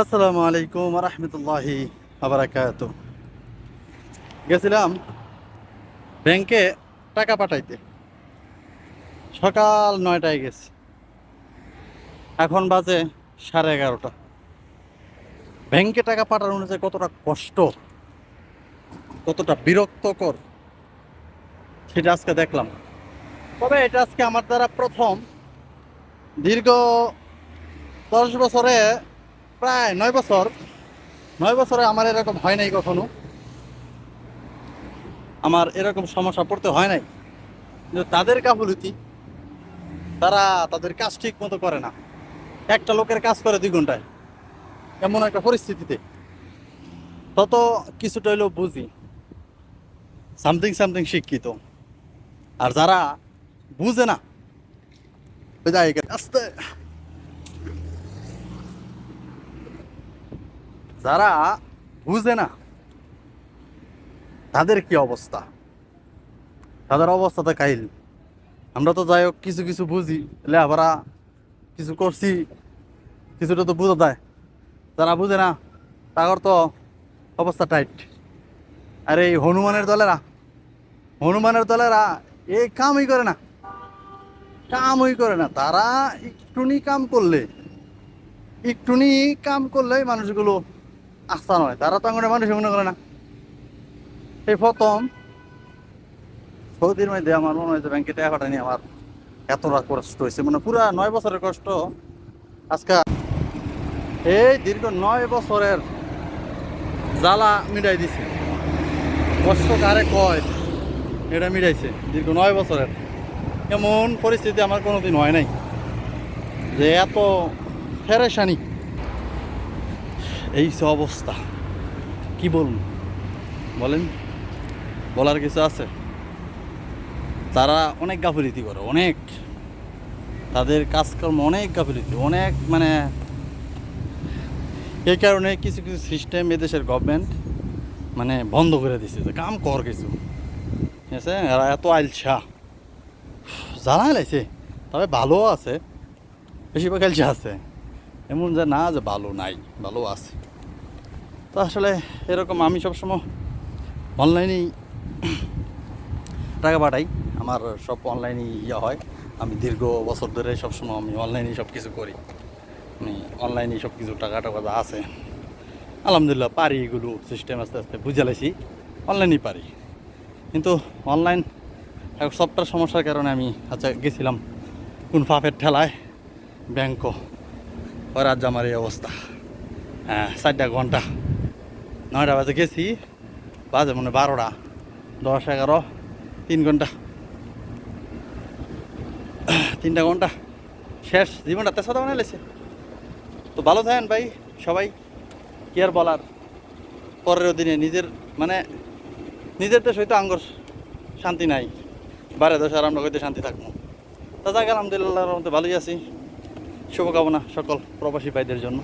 আসসালামু আলাইকুম রহমতুল্লাহি আবরাকাত গেছিলাম ব্যাংকে টাকা পাঠাইতে। সকাল নয়টায় গেছি। এখন বাজে সাড়ে এগারোটা। ব্যাংকে টাকা পাঠানোর যে কতটা কষ্ট, কতটা বিরক্তকর, সেটা আজকে দেখলাম। তবে এটা আজকে আমার দ্বারা প্রথম। দীর্ঘ দশ বছরে প্রায় নয় বছর, নয় বছরে আমার এরকম হয় নাই কখনো। আমার এরকম সমস্যা পড়তে হয় নাই। কিন্তু তাদের গাফলতি তারা তাদের কাজ ঠিক মতো করে না। একটা লোকের কাজ করে দুই ঘন্টায়, এমন একটা পরিস্থিতিতে। তত কিছুটা হইলেও বুঝি সামথিং সামথিং শিক্ষিত। আর যারা বুঝে না আস্তে যারা বুঝে না, তাদের কি অবস্থা? তাদের অবস্থা তো কাইল আমরা তো যাই হোক, কিছু কিছু বুঝি লেখাপড়া কিছু করছি, কিছুটা তো বুঝা যায়। যারা বুঝে না, তাদের তো অবস্থা টাইট আর এই হনুমানের দলেরা হনুমানের দলেরা এই কামই করে না। কামই করে না, তারা একটুনি কাম করলে, একটুনি কাম করলে মানুষগুলো আস্থা নয়, তারা তো আঙুনে মানুষ মনে করে না। এই প্রথম সৌদির মধ্যে আমার মনে হয়েছে ব্যাংকে টাকা পাঠানি আমার। এতটা কষ্ট হয়েছে মানে পুরা নয় বছরের কষ্ট। আজকে এই দীর্ঘ নয় বছরের জ্বালা মিটাই দিছে। কষ্ট কারে কয়, এটা মিটাইছে, দীর্ঘ নয় বছরের। এমন পরিস্থিতি আমার কোনোদিন হয় নাই যে এত ফেরেশানি এই সে অবস্থা। কি বলুন বলেন? বলার কিছু আছে? তারা অনেক গাফিলিতি করে, অনেক। তাদের কাজকর্ম অনেক গাফিলিতি, অনেক মানে এই কারণে কিছু কিছু সিস্টেম এদেশের গভর্নমেন্ট মানে বন্ধ করে দিছে যে কাম কর কিছু। ঠিক আছে? এরা এত আইলছা জানা লাইছে তবে ভালো আছে, বেশিরভাগ আইলছা আছে। এমন যে না যে ভালো নাই, ভালো আছে। তো আসলে এরকম আমি সবসময় অনলাইনেই টাকা পাঠাই। আমার সব অনলাইনে ইয়ে হয়। আমি দীর্ঘ বছর ধরে সবসময় আমি অনলাইনেই সব কিছু করি। আমি অনলাইনে সব কিছু টাকা টাকা যা আছে, আলহামদুলিল্লাহ পারি এগুলো সিস্টেম আস্তে আস্তে বুঝে লাইছি। অনলাইনেই পারি। কিন্তু অনলাইন সবটার সমস্যার কারণে আমি আচ্ছা গেছিলাম কোন ফাফের ঠেলায় ব্যাংক রাত আমার এই অবস্থা। হ্যাঁ চারটা ঘণ্টা। নয়টা বাজে গেছি, বাজে মনে বারোটা। দশ, এগারো, তিন ঘণ্টা। তিনটা ঘণ্টা। শেষ, জীবনটা তেসা বানাই লেছে। তো ভালো থাকেন ভাই, সবাই। কি আর বলার? পরের দিনে নিজের মানে নিজের দেশ হয়তো আঙ্গর শান্তি নাই। বারে দেশ আর আমরা শান্তি থাকব। তা যাক আলহামদুলিল্লাহর মধ্যে ভালোই আছি। শুভকামনা সকল প্রবাসী ভাইদের জন্য।